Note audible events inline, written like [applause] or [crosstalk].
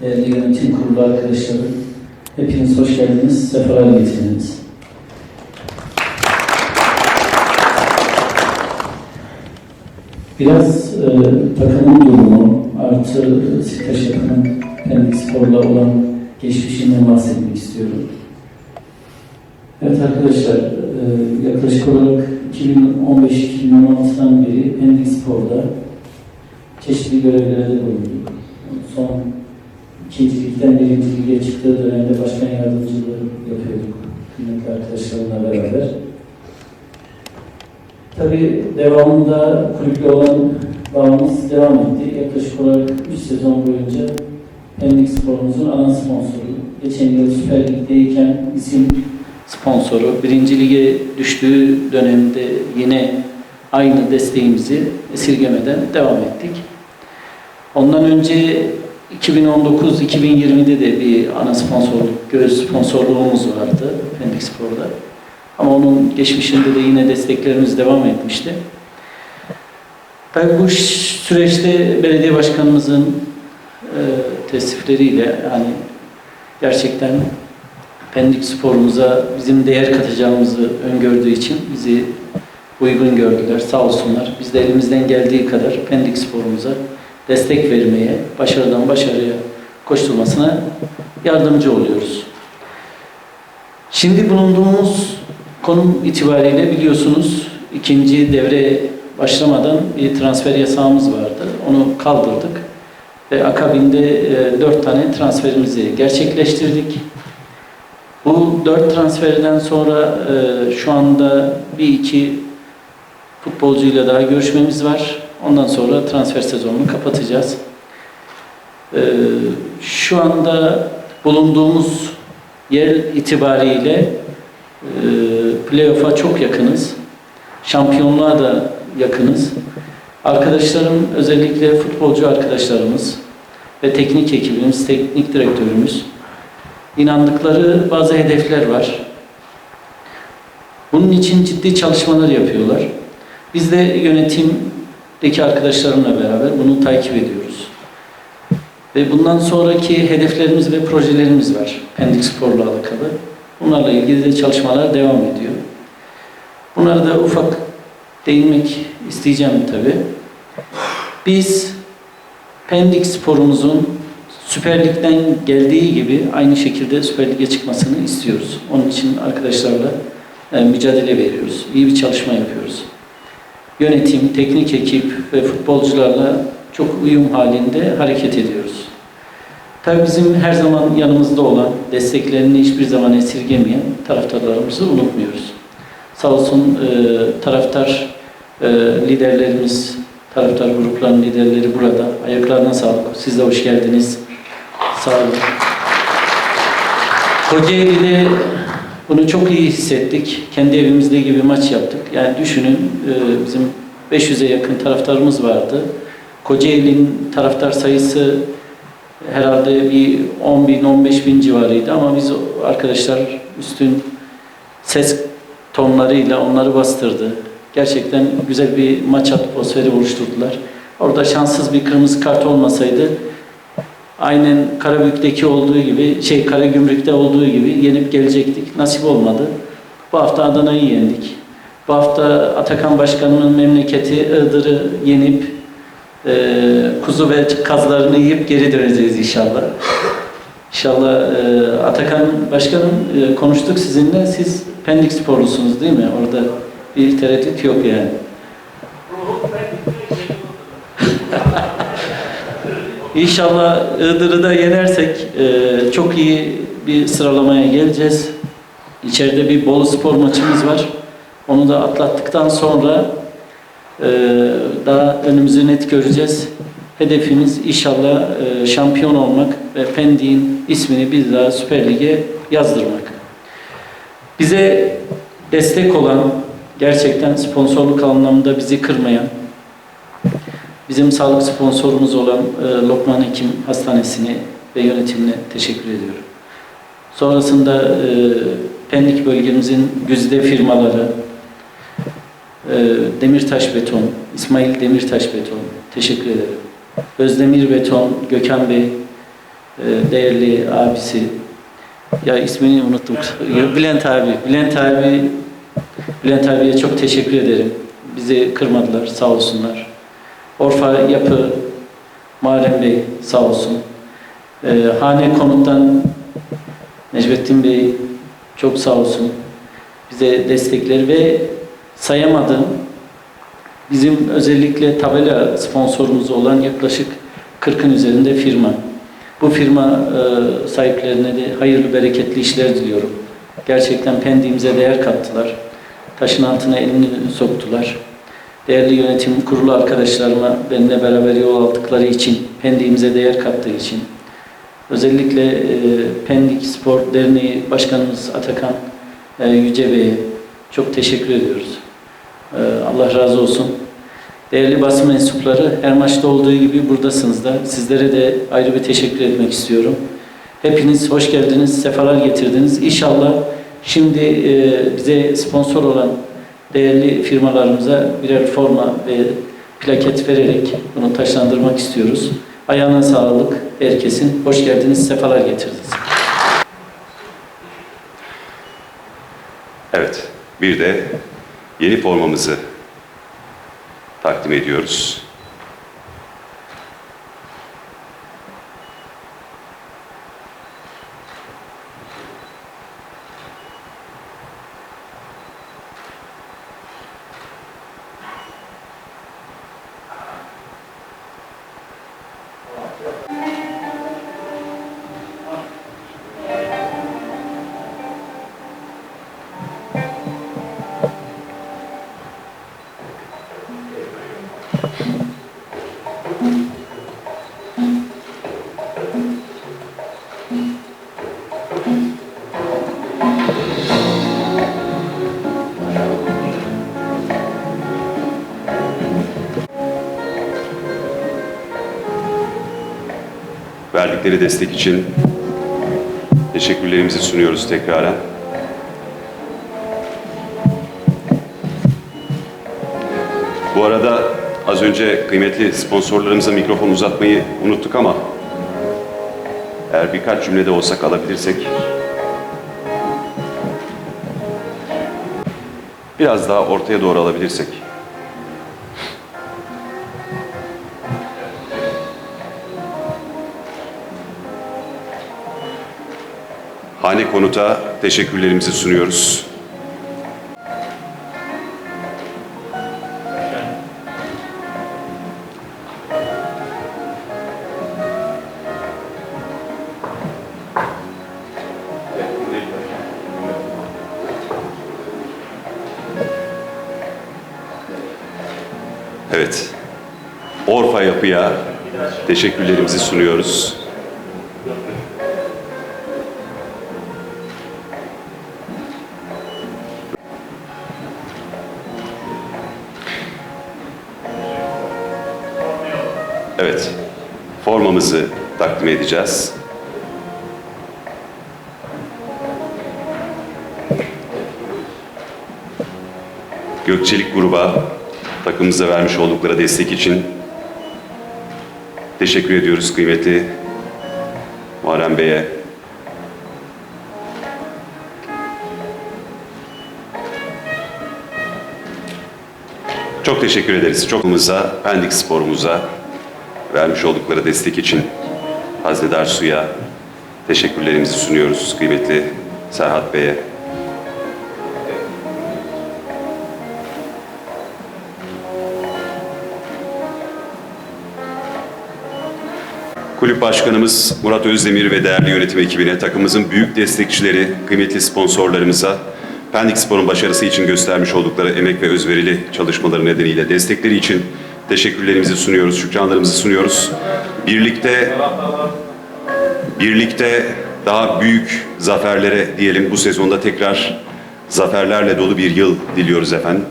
değerli yönetim kurulu arkadaşlarım, hepiniz hoş geldiniz, sefalar getirdiniz. Biraz e, takımın durumu, artı Sitaş takımın Pendik Spor'la olan geçmişinden bahsetmek istiyorum. Evet arkadaşlar, e, yaklaşık olarak 2015-2016'dan beri Pendik Spor'da çeşitli görevlerde bulunduk. Son ikinci ligden birinci lige çıktığı dönemde başkan yardımcılığı yapıyorduk kıymetli arkadaşlarımla beraber. Tabii devamında kulüple olan bağımız devam etti. Yaklaşık olarak 3 sezon boyunca Pendik Spor'umuzun ana sponsoru. Geçen yıl Süper Lig'deyken isim sponsoru. Birinci lige düştüğü dönemde yine aynı desteğimizi esirgemeden devam ettik. Ondan önce 2019-2020'de de bir ana sponsorluk, göğüs sponsorluğumuz vardı Pendik Spor'da. Ama onun geçmişinde de yine desteklerimiz devam etmişti. Tabii bu süreçte belediye başkanımızın e, testifleriyle yani gerçekten Pendik sporumuza bizim değer katacağımızı öngördüğü için bizi uygun gördüler. Sağ olsunlar. Biz de elimizden geldiği kadar Pendik sporumuza destek vermeye, başarıdan başarıya koşturmasına yardımcı oluyoruz. Şimdi bulunduğumuz konum itibariyle biliyorsunuz ikinci devre başlamadan bir transfer yasağımız vardı. Onu kaldırdık ve akabinde e, dört tane transferimizi gerçekleştirdik. Bu dört transferden sonra e, şu anda bir iki futbolcuyla daha görüşmemiz var. Ondan sonra transfer sezonunu kapatacağız. E, şu anda bulunduğumuz yer itibariyle e, playoff'a çok yakınız. Şampiyonluğa da yakınız. Arkadaşlarım özellikle futbolcu arkadaşlarımız ve teknik ekibimiz, teknik direktörümüz inandıkları bazı hedefler var. Bunun için ciddi çalışmalar yapıyorlar. Biz de yönetimdeki arkadaşlarımla beraber bunu takip ediyoruz. Ve bundan sonraki hedeflerimiz ve projelerimiz var Pendik Spor'la alakalı. Bunlarla ilgili de çalışmalar devam ediyor. Bunlara da ufak değinmek isteyeceğim tabii. Biz Pendik Spor'umuzun Süper Lig'den geldiği gibi aynı şekilde Süper Lig'e çıkmasını istiyoruz. Onun için arkadaşlarla e, mücadele veriyoruz. İyi bir çalışma yapıyoruz. Yönetim, teknik ekip ve futbolcularla çok uyum halinde hareket ediyoruz. Tabii bizim her zaman yanımızda olan, desteklerini hiçbir zaman esirgemeyen taraftarlarımızı unutmuyoruz. Sağ olsun e, taraftar e, liderlerimiz, taraftar gruplarının liderleri burada. Ayaklarına sağlık. Siz de hoş geldiniz. Sağ olun. Kocaeli'de bunu çok iyi hissettik. Kendi evimizde gibi maç yaptık. Yani düşünün e, bizim 500'e yakın taraftarımız vardı. Kocaeli'nin taraftar sayısı herhalde bir 10 bin, 15 bin civarıydı ama biz arkadaşlar üstün ses tonlarıyla onları bastırdı. Gerçekten güzel bir maç atmosferi oluşturdular. Orada şanssız bir kırmızı kart olmasaydı aynen Karabük'teki olduğu gibi, şey Karagümrük'te olduğu gibi yenip gelecektik. Nasip olmadı. Bu hafta Adana'yı yendik. Bu hafta Atakan Başkanı'nın memleketi Iğdır'ı yenip e, kuzu ve kazlarını yiyip geri döneceğiz inşallah. İnşallah e, Atakan Başkanım e, konuştuk sizinle. Siz Pendik sporlusunuz değil mi? Orada bir tereddüt yok yani. İnşallah Iğdır'ı da yenersek e, çok iyi bir sıralamaya geleceğiz. İçeride bir Bolu Spor maçımız var. Onu da atlattıktan sonra e, daha önümüzü net göreceğiz. Hedefimiz inşallah e, şampiyon olmak ve Pendik'in ismini bir daha Süper Lig'e yazdırmak. Bize destek olan, gerçekten sponsorluk anlamında bizi kırmayan, bizim sağlık sponsorumuz olan e, Lokman Hekim Hastanesi'ne ve yönetimine teşekkür ediyorum. Sonrasında e, Pendik bölgemizin güzide firmaları, e, Demirtaş Beton, İsmail Demirtaş Beton, teşekkür ederim. Özdemir Beton, Gökhan Bey, e, değerli abisi, ya ismini unuttum. [laughs] Bülent abi, Bülent abi, Bülent abiye çok teşekkür ederim. Bizi kırmadılar, sağ olsunlar. Orfa Yapı, Muharrem Bey sağ olsun. Ee, hane konuttan Necmettin Bey çok sağ olsun. Bize destekleri ve sayamadığım bizim özellikle tabela sponsorumuz olan yaklaşık 40'ın üzerinde firma. Bu firma e, sahiplerine de hayırlı bereketli işler diliyorum. Gerçekten pendiğimize değer kattılar. Taşın altına elini soktular. Değerli yönetim kurulu arkadaşlarıma benimle beraber yol aldıkları için, pendiğimize değer kattığı için, özellikle e, Pendik Spor Derneği Başkanımız Atakan e, Yüce Bey'e çok teşekkür ediyoruz. E, Allah razı olsun. Değerli basın mensupları, her maçta olduğu gibi buradasınız da. Sizlere de ayrı bir teşekkür etmek istiyorum. Hepiniz hoş geldiniz, sefalar getirdiniz. İnşallah şimdi e, bize sponsor olan değerli firmalarımıza birer forma ve plaket vererek bunu taşlandırmak istiyoruz. Ayağına sağlık herkesin. Hoş geldiniz, sefalar getirdiniz. Evet, bir de yeni formamızı takdim ediyoruz. Verdikleri destek için teşekkürlerimizi sunuyoruz tekraren. Bu arada az önce kıymetli sponsorlarımıza mikrofon uzatmayı unuttuk ama eğer birkaç cümlede olsak alabilirsek biraz daha ortaya doğru alabilirsek. Hane Konut'a teşekkürlerimizi sunuyoruz. Evet. Orfa Yapı'ya teşekkürlerimizi sunuyoruz. Evet. Formamızı takdim edeceğiz. Gökçelik gruba takımımıza vermiş oldukları destek için teşekkür ediyoruz kıymetli Muharrem Bey'e. Çok teşekkür ederiz. Çokumuza, Pendik Spor'umuza vermiş oldukları destek için Haznedar Su'ya teşekkürlerimizi sunuyoruz kıymetli Serhat Bey'e. Kulüp Başkanımız Murat Özdemir ve değerli yönetim ekibine, takımımızın büyük destekçileri, kıymetli sponsorlarımıza, Pendik Spor'un başarısı için göstermiş oldukları emek ve özverili çalışmaları nedeniyle destekleri için teşekkürlerimizi sunuyoruz, şükranlarımızı sunuyoruz. Birlikte birlikte daha büyük zaferlere diyelim bu sezonda tekrar zaferlerle dolu bir yıl diliyoruz efendim.